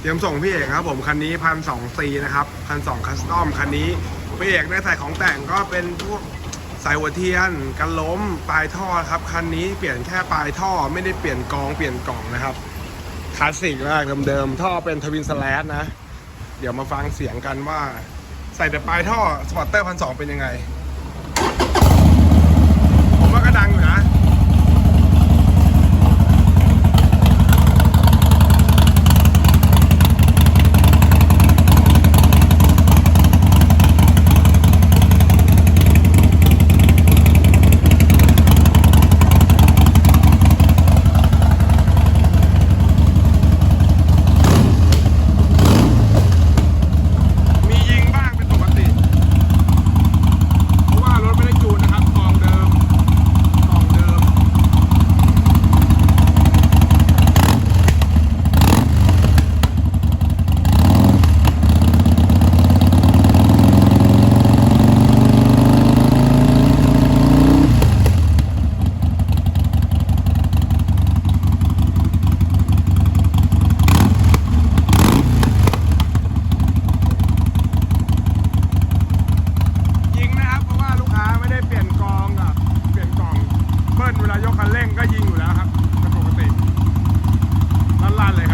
เตรียมส่งพี่เอกครับผมคันนี้พันสองซีนะครับพันสองคัสตอมคันนี้พี่เอกได้ใส่ของแต่งก็เป็นพวกสายหัวเทียนกันล้มปลายท่อครับคันนี้เปลี่ยนแค่ปลายท่อไม่ได้เปลี่ยนกองเปลี่ยนกล่องนะครับคลาสสิกมากเดิมๆท่อเป็นทวินสแลชนะ เดี๋ยวมาฟังเสียงกันว่า ใส่แต่ปลายท่อสปอร์เตอร์พันสองเป็นยังไง ลเวลายกคันเร่งก็ยิงอยู่แล้วครับ รับ